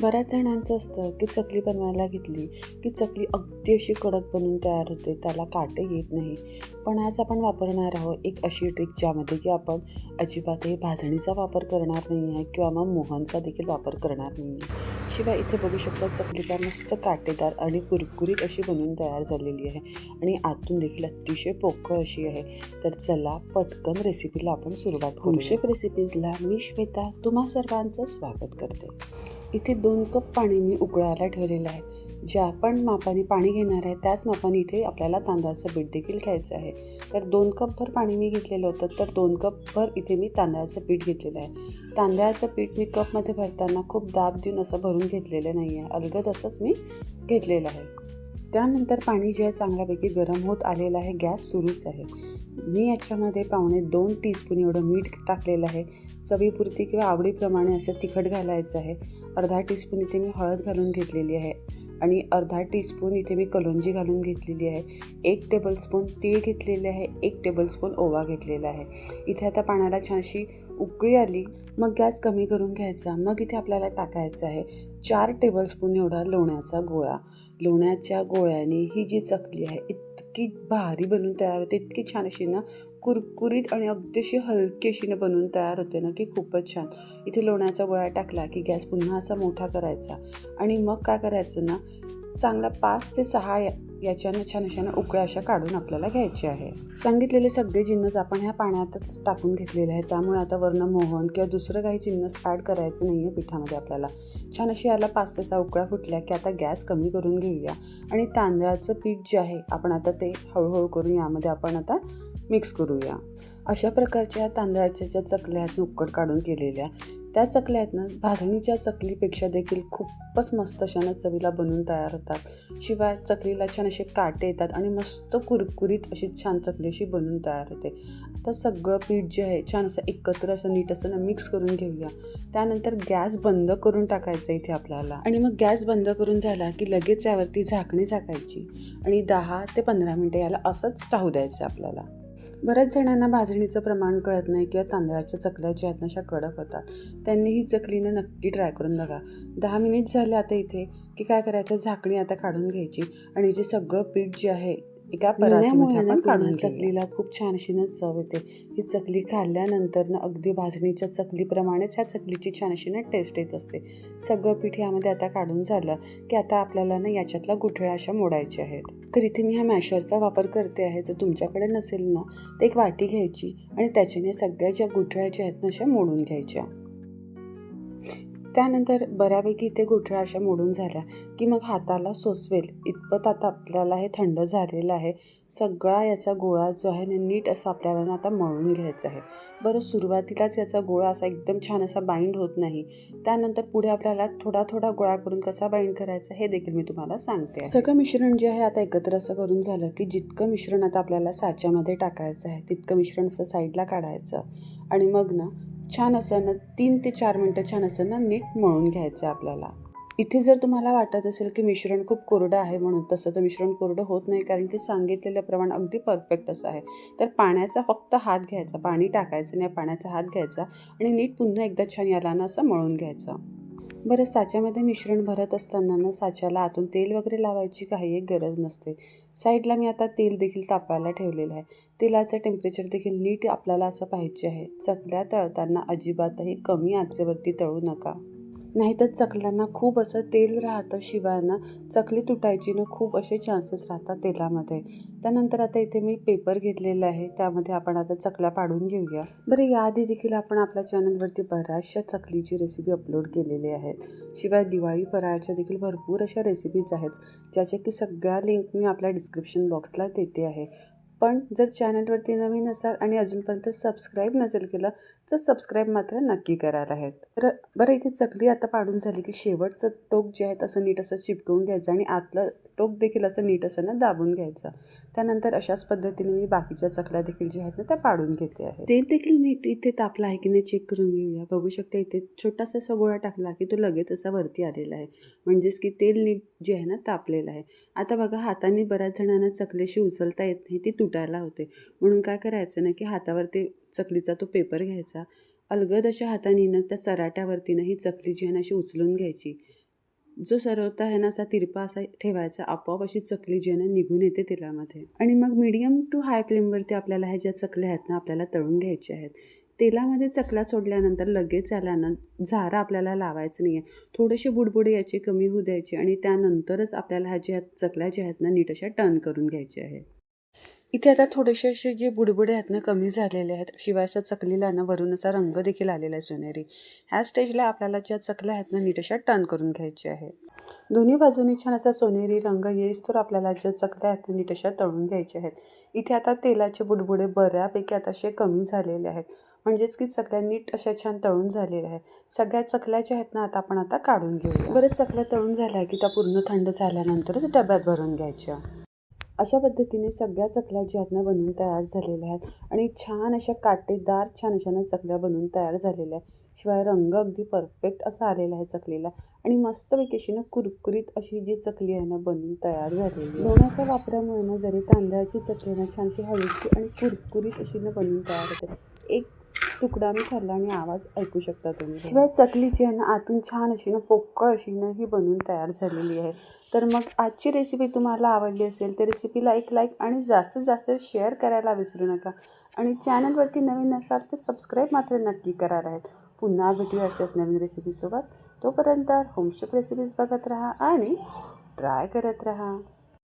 बऱ्याच जणांचं असतं की चकली बनवायला घेतली की चकली अगदी अशी कडक बनून तयार होते त्याला काटे येत नाही. पण आज आपण वापरणार आहोत एक अशी ट्रिक ज्यामध्ये की आपण अजिबातही भाजणीचा वापर करणार नाही आहे किंवा मग मोहनचा देखील वापर करणार नाही आहे शिवाय इथे बघू शकता चकली काय मस्त काटेदार आणि कुरकुरीत अशी बनवून तयार झालेली आहे आणि आतून देखील अतिशय पोकळ अशी आहे. तर चला पटकन रेसिपीला आपण सुरुवात करू शेफ रेसिपीजला मी श्वेता तुम्हा सर्वांचं स्वागत करते. इथे दोन कप पाणी मी उकळायला ठेवलेलं आहे. ज्या आपण मापाने पाणी घेणार आहे त्याच मापाने इथे आपल्याला तांदळाचं पीठ देखील घ्यायचं आहे. तर दोन कपभर पाणी मी घेतलेलं होतं तर दोन कपभर इथे मी तांदळाचं पीठ घेतलेलं आहे. तांदळाचं पीठ मी कपमध्ये भरताना खूप दाब देऊन असं भरून घेतलेलं नाही आहे अलगद असंच मी घेतलेलं आहे. त्यानंतर पाणी जे आहे चांगल्यापैकी गरम होत आलेलं आहे गॅस सुरूच आहे. मी याच्यामध्ये पावणे दोन टीस्पून एवढं मीठ टाकलेलं आहे. चवीपुरती किंवा आवडीप्रमाणे असं तिखट घालायचं आहे. अर्धा टीस्पून इथे मी हळद घालून घेतलेली आहे. आणि अर्धा टीस्पून इथे मी कलोंजी घालून घेतलेली आहे. एक टेबलस्पून तीळ घेतलेले आहे. एक टेबलस्पून ओवा घेतलेला आहे. इथे आता पाण्याला छानशी उकळी आली मग गॅस कमी करून घ्यायचा. मग इथे आपल्याला टाकायचं आहे चार टेबलस्पून एवढा लोण्याचा गोळा. लोण्याच्या गोळ्याने ही जी चकली आहे इतकी भारी बनून तयार होते. इतकी छान अशी ना कुरकुरीत आणि अगदीशी हलकी अशी ना बनवून तयार होते ना की खूपच छान. इथे लोण्याचा गोळा टाकला की गॅस पुन्हा असा मोठा करायचा. आणि मग काय करायचं ना चांगला पाच ते सहा या याच्यानं छान अशानं उकळ्या अशा काढून आपल्याला घ्यायचे आहे सांगितलेले सगळे जिन्नस आपण ह्या पाण्यातच टाकून घेतलेले आहे त्यामुळे आता वर्ण मोहन किंवा दुसरं काही जिन्नस ॲड करायचं नाही आहे पिठामध्ये आपल्याला. छान अशी याला पाच ते सहा उकळ्या फुटल्या की आता गॅस कमी करून घेऊया. आणि तांदळाचं पीठ जे आहे आपण आता ते हळूहळू करून यामध्ये आपण आता मिक्स करूया. अशा प्रकारच्या तांदळाच्या ज्या चकल्या आहेत उकड काढून केलेल्या त्या चकल्या आहेत ना भाजणीच्या चकलीपेक्षा देखील खूपच मस्त अशानं चवीला बनवून तयार होतात. शिवाय चकलीला छान असे काटे येतात आणि मस्त कुरकुरीत अशी छान चकली अशी बनवून तयार होते. आता सगळं पीठ जे आहे छान असं एकत्र असं नीट असं ना मिक्स करून घेऊया. त्यानंतर गॅस बंद करून टाकायचं इथे आपल्याला. आणि मग गॅस बंद करून झाला की लगेच यावरती झाकणी झाकायची. आणि दहा ते पंधरा मिनटं याला असंच राहू द्यायचं आपल्याला. बऱ्याच जणांना भाजणीचं प्रमाण कळत नाही किंवा तांदळाच्या चकल्या ज्या आहेत अशा कडक होतात. त्यांनी ही चकलीनं नक्की ट्राय करून बघा. दहा मिनिट झाले आता इथे की काय करायचं? झाकणी आता काढून घ्यायची आणि जे सगळं पीठ जे आहे एका परातीमध्ये आपण काढून चकलीला खूप छान अशी ना चव येते. ही चकली खाल्ल्यानंतर ना अगदी भाजणीच्या चकलीप्रमाणेच ह्या चकलीची छान अशी ना टेस्ट येत असते. सगळं पीठ यामध्ये आता काढून झालं की आता आपल्याला ना याच्यातल्या गुठळ्या अशा मोडायच्या आहेत. तर इथे मी ह्या मॅशरचा वापर करते आहे. जर तुमच्याकडे नसेल ना तर एक वाटी घ्यायची आणि त्याच्याने सगळ्या ज्या गुठळ्या ज्या आहेत ना अशा मोडून घ्यायच्या. त्यानंतर बऱ्यापैकी इथे गुठळ्या अशा मोडून झाल्या की मग हाताला सोसवेल. इतपत आता आपल्याला हे थंड झालेलं आहे. सगळा याचा गोळा जो आहे ना नीट असा आपल्याला ना आता मळून घ्यायचा आहे. बरं सुरुवातीलाच याचा गोळा असा एकदम छान असा बाइंड होत नाही. त्यानंतर पुढे आपल्याला थोडा थोडा गोळा करून कसा बाइंड करायचा हे देखील मी तुम्हाला सांगते सगळं मिश्रण जे आहे आता एकत्र असं करून झालं की जितकं मिश्रण आता आपल्याला साच्यामध्ये टाकायचं आहे तितकं मिश्रण असं साईडला काढायचं. आणि मग ना छान असं ना तीन ते चार मिनटं छान असं ना नीट मळून घ्यायचं आहे आपल्याला. इथे जर तुम्हाला वाटत असेल की मिश्रण खूप कोरडं आहे म्हणून तसं तर मिश्रण कोरडं होत नाही कारण की सांगितलेलं प्रमाण अगदी परफेक्ट असं आहे. तर पाण्याचा फक्त हात घ्यायचा पाणी टाकायचं नाही पाण्याचा हात घ्यायचा आणि नीट पुन्हा एकदा छान याला ना असं मळून घ्यायचं. बरं साच्यामध्ये मिश्रण भरत असताना ना साच्याला आतून तेल वगैरे लावायची काही एक गरज नसते. साईडला मी आता तेल देखील तापायला ठेवलेलं आहे. तेलाचं टेम्परेचर देखील नीट आपल्याला असं पाहिजे आहे. चकल्या तळताना अजिबातही कमी आचेवरती तळू नका. नाहीतर चकल्यांना खूप असं तेल राहतं शिवाय ना चकली तुटायची ना खूप असे चान्सेस राहतात तेलामध्ये. त्यानंतर आता इथे मी पेपर घेतलेला आहे. त्यामध्ये आपण आता चकल्या पाडून घेऊया. बरं याआधी देखील आपण आपल्या चॅनलवरती बऱ्याचशा चकलीची रेसिपी अपलोड केलेली आहेत. शिवाय दिवाळी फराळाच्या देखील भरपूर अशा रेसिपीज आहेत ज्याच्या की सगळ्या लिंक मी आपल्या डिस्क्रिप्शन बॉक्सला देते आहे. पण जर चॅनलवरती नवीन असाल आणि अजूनपर्यंत सबस्क्राईब नसेल केलं तर सबस्क्राईब मात्र नक्की करायला आहेत. तर बरं इथे चकली आता पाडून झाली की शेवटचं टोक जे आहे तसं नीट असं चिपकवून घ्यायचं आणि आतलं टोक देखील असं नीट असं ना दाबून घ्यायचं. त्यानंतर अशाच पद्धतीने मी बाकीच्या चकल्या देखील ज्या आहेत ना त्या पाडून घेते आहे. तेल देखील नीट इथे तापला आहे की नाही चेक करून घेऊया. बघू शकता इथे छोटासा असा गोळा टाकला की तो लगेच असा वरती आलेला आहे. म्हणजेच की तेल नीट जे आहे ना तापलेलं आहे. आता बघा हाताने बऱ्याच जणांना चकलीशी उचलता येत नाही ती तुटायला होते. म्हणून काय करायचं ना की हातावरती चकलीचा तो पेपर घ्यायचा. अलगद अशा हाताने ना त्या चराट्यावरती ना ही चकली जी आहे ना अशी उचलून घ्यायची. जो सरवता आहे ना असा तिरपा असा ठेवायचा. आपोआप अशी चकली जी आहे ना निघून येते तेलामध्ये. आणि मग मीडियम टू हाय फ्लेमवरती आपल्याला ह्या ज्या चकल्या आहेत ना आपल्याला तळून घ्यायच्या आहेत. तेलामध्ये चकला सोडल्यानंतर लगेच आल्यानं झारा आपल्याला लावायचं नाही आहे थोडेसे बुडबुडे याची कमी होऊ द्यायची आणि त्यानंतरच आपल्याला ह्या ज्या चकल्या ज्या आहेत ना नीट अशा टर्न करून घ्यायच्या आहे इथे आता थोडेसे असे जे बुडबुडे आहेत ना कमी झालेले आहेत. शिवाय अशा चकलीला ना वरून असा रंग देखील आलेला आहे सोनेरी. ह्या स्टेजला आपल्याला ज्या चकल्या आहेत ना नीट अशा टर्न करून घ्यायची आहे. दोन्ही बाजूनी छान असा सोनेरी रंग येईस तर आपल्याला ज्या चकल्या आहेत ना नीट अशा तळून घ्यायच्या आहेत. इथे आता तेलाचे बुडबुडे बऱ्यापैकी आता असे कमी झालेले आहेत. म्हणजेच की चकल्या नीट अशा छान तळून झालेल्या आहेत. सगळ्या चकल्या ज्या आहेत ना आता आपण आता काढून घेऊया. बरेच चकल्या तळून झाल्या की त्या पूर्ण थंड झाल्यानंतरच डब्यात भरून घ्यायच्या. अशा पद्धतीने सगळ्या चकल्या ज्या आहेत ना बनवून तयार झालेल्या आहेत. आणि छान अशा काटेदार छान अशा ना चकल्या बनवून तयार झालेल्या आहेत. शिवाय रंग अगदी परफेक्ट असा आलेला आहे चकलीला. आणि मस्तपैकी अशी ना कुरकुरीत अशी जी चकली आहे ना बनवून तयार झालेली लोण्याच्या वापरामुळे ना जरी तांदळाची चकली ना छानशी हलकी आणि कुरकुरीत अशी ना बनवून तयार होते. एक तुकडा मी ठरला आणि आवाज ऐकू शकता तुम्ही. शिवाय चकली जी आहे ना आतून छान अशी ना पोकळ अशी ना ही बनवून तयार झालेली आहे. तर मग आजची रेसिपी तुम्हाला आवडली असेल तर रेसिपीला एक लाईक आणि जास्तीत जास्त शेअर करायला विसरू नका. आणि चॅनलवरती नवीन असाल तर सबस्क्राईब मात्र नक्की करायला आहेत पुन्हा भेटूया अशाच नवीन रेसिपीसोबत तोपर्यंत होमशेप रेसिपीज बघत राहा आणि ट्राय करत राहा.